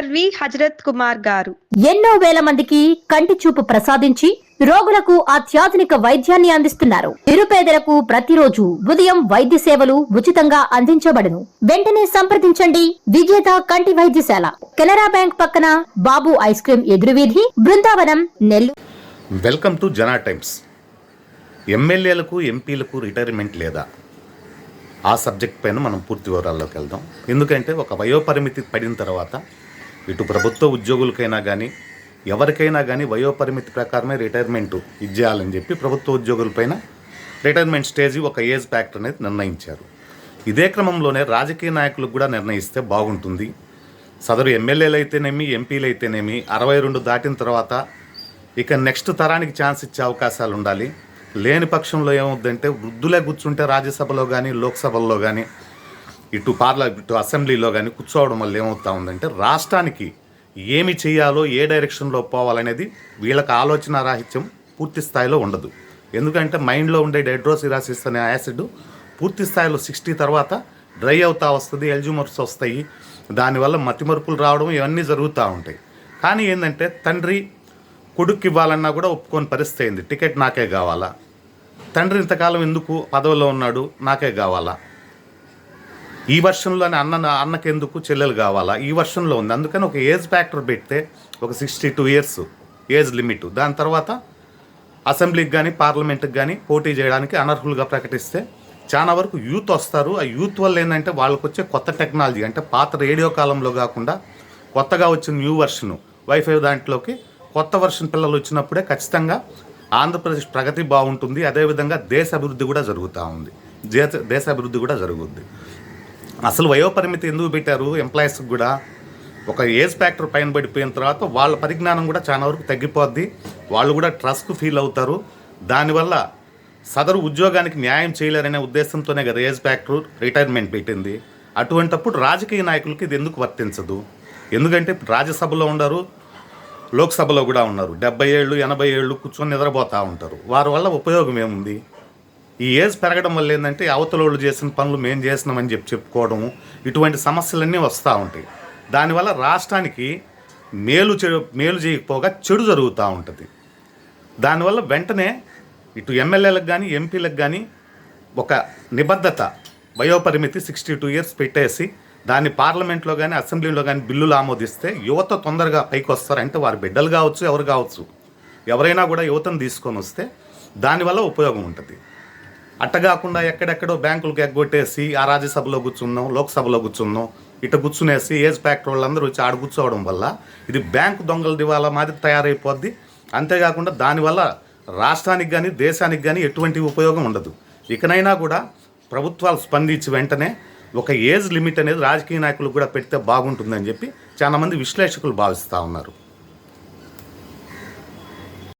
LV Hazrat Kumar గారు. ఎన్నో వేల మందికి కంటి చూపు ప్రసాదించి రోగులకు అత్యాధునిక వైద్యాన్ని అందిస్తున్నారు. నిరుపేదలకు ప్రతిరోజు ఉదయం వైద్య సేవలు ఉచితంగా అందించబడును. వెంటనే సంప్రదించండి. విజేత కంటి వైద్యశాల. కెనరా బ్యాంక్ పక్కన Babu ice cream ఎదురువీధి Brindavanam Nellore. Welcome to Jana times. ఎమ్మెల్యేలకు ఎంపీలకు రిటైర్మెంట్ లేదా? ఆ సబ్జెక్ట్ పైన మనం పూర్తి వివరాల్లోకి వెళ్దాం. ఎందుకంటే ఒక వయోపరిమితి పడిన తర్వాత ఇటు ప్రభుత్వ ఉద్యోగులకైనా కానీ ఎవరికైనా కానీ వయోపరిమితి ప్రకారమే రిటైర్మెంట్ ఇచ్చేయాలని చెప్పి ప్రభుత్వ ఉద్యోగులపైన రిటైర్మెంట్ స్టేజ్ ఒక ఏజ్ ఫ్యాక్టర్ అనేది నిర్ణయించారు. ఇదే క్రమంలోనే రాజకీయ నాయకులకు కూడా నిర్ణయిస్తే బాగుంటుంది. సదరు ఎమ్మెల్యేలు అయితేనేమి ఎంపీలు అయితేనేమి అరవై రెండు దాటిన తర్వాత ఇక నెక్స్ట్ తరానికి ఛాన్స్ ఇచ్చే అవకాశాలు ఉండాలి. లేని పక్షంలో ఏమవుద్దంటే వృద్ధులే కూర్చుంటే రాజ్యసభలో కానీ లోక్సభల్లో కానీ ఇటు పార్ల ఇటు అసెంబ్లీలో కానీ కూర్చోవడం వల్ల ఏమవుతా ఉందంటే రాష్ట్రానికి ఏమి చేయాలో ఏ డైరెక్షన్లో పోవాలనేది వీళ్ళకి ఆలోచన రాహిత్యం పూర్తి స్థాయిలో ఉండదు. ఎందుకంటే మైండ్లో ఉండే డైడ్రోసిరాసిస్ అనే యాసిడ్ పూర్తి స్థాయిలో సిక్స్టీ తర్వాత డ్రై అవుతా వస్తుంది ఎల్జుమర్స్ వస్తాయి. దానివల్ల మతిమరుపులు రావడం ఇవన్నీ జరుగుతూ ఉంటాయి. కానీ ఏంటంటే తండ్రి కొడుక్కి ఇవ్వాలన్నా కూడా ఒప్పుకొని పరిస్థితి అయింది. టికెట్ నాకే కావాలా? తండ్రి ఇంతకాలం ఎందుకు పదవిలో ఉన్నాడు? నాకే కావాలా? ఈ వర్షంలోనే అన్న అన్నకెందుకు చెల్లెలు కావాలా? ఈ వర్షంలో ఉంది. అందుకని ఒక ఏజ్ ఫ్యాక్టర్ పెడితే ఒక sixty two years age limit. దాని తర్వాత అసెంబ్లీకి కానీ పార్లమెంట్కి కానీ పోటీ చేయడానికి అనర్హులుగా ప్రకటిస్తే చాలా వరకు యూత్ వస్తారు. ఆ యూత్ వల్ల ఏంటంటే వాళ్ళకి వచ్చే కొత్త టెక్నాలజీ అంటే పాత రేడియో కాలంలో కాకుండా కొత్తగా వచ్చిన న్యూ వర్షన్ వైఫై దాంట్లోకి కొత్త వర్షన్ పిల్లలు వచ్చినప్పుడే ఖచ్చితంగా ఆంధ్రప్రదేశ్ ప్రగతి బాగుంటుంది. అదేవిధంగా దేశ అభివృద్ధి కూడా జరుగుతూ ఉంది. దేశ దేశ అభివృద్ధి కూడా జరుగుద్ది. అసలు వయోపరిమితి ఎందుకు పెట్టారు ఎంప్లాయీస్కి కూడా? ఒక ఏజ్ ఫ్యాక్టర్ పైన పడిపోయిన తర్వాత వాళ్ళ పరిజ్ఞానం కూడా చాలా వరకు తగ్గిపోద్ది. వాళ్ళు కూడా ట్రస్ట్కు ఫీల్ అవుతారు. దానివల్ల సదరు ఉద్యోగానికి న్యాయం చేయలేరనే ఉద్దేశంతోనే కదా ఏజ్ ఫ్యాక్టర్ రిటైర్మెంట్ పెట్టింది. అటువంటప్పుడు రాజకీయ నాయకులకి ఇది ఎందుకు వర్తించదు? ఎందుకంటే రాజ్యసభలో ఉండరు లోక్సభలో కూడా ఉన్నారు. డెబ్బై ఏళ్ళు ఎనభై ఏళ్ళు కూర్చొని నిద్రపోతూ ఉంటారు. వారి వల్ల ఉపయోగం ఏముంది? ఈ ఏజ్ పెరగడం వల్ల ఏంటంటే అవతల వాళ్ళు చేసిన పనులు మేము చేసినామని చెప్పి చెప్పుకోవడం ఇటువంటి సమస్యలన్నీ వస్తూ ఉంటాయి. దానివల్ల రాష్ట్రానికి మేలు చెడు మేలు చేయకపోగా చెడు జరుగుతూ ఉంటుంది. దానివల్ల వెంటనే ఇటు ఎమ్మెల్యేలకు కానీ ఎంపీలకు కానీ ఒక నిబద్ధత వయోపరిమితి సిక్స్టీ టూ ఇయర్స్ పెట్టేసి దాన్ని పార్లమెంట్లో కానీ అసెంబ్లీలో కానీ బిల్లులు ఆమోదిస్తే యువత తొందరగా పైకి వస్తారంటే వారి బిడ్డలు కావచ్చు ఎవరు కావచ్చు. ఎవరైనా కూడా యువతను తీసుకొని వస్తే దానివల్ల ఉపయోగం ఉంటుంది. అట్టగాకుండా ఎక్కడెక్కడో బ్యాంకులకు ఎగ్గొట్టేసి ఆ రాజ్యసభలో కూర్చున్నాం లోక్సభలో కూర్చున్నాం. ఇట కూర్చునేసి ఏజ్ ఫ్యాక్టర్ వాళ్ళందరూ వచ్చి ఆడ కూర్చోవడం వల్ల ఇది బ్యాంకు దొంగల దివాలా మాదిరి తయారైపోద్ది. అంతేకాకుండా దానివల్ల రాష్ట్రానికి కానీ దేశానికి కానీ ఎటువంటి ఉపయోగం ఉండదు. ఇకనైనా కూడా ప్రభుత్వాలు స్పందించి వెంటనే ఒక ఏజ్ లిమిట్ అనేది రాజకీయ నాయకులకు కూడా పెడితే బాగుంటుందని చెప్పి చాలామంది విశ్లేషకులు భావిస్తూ ఉన్నారు.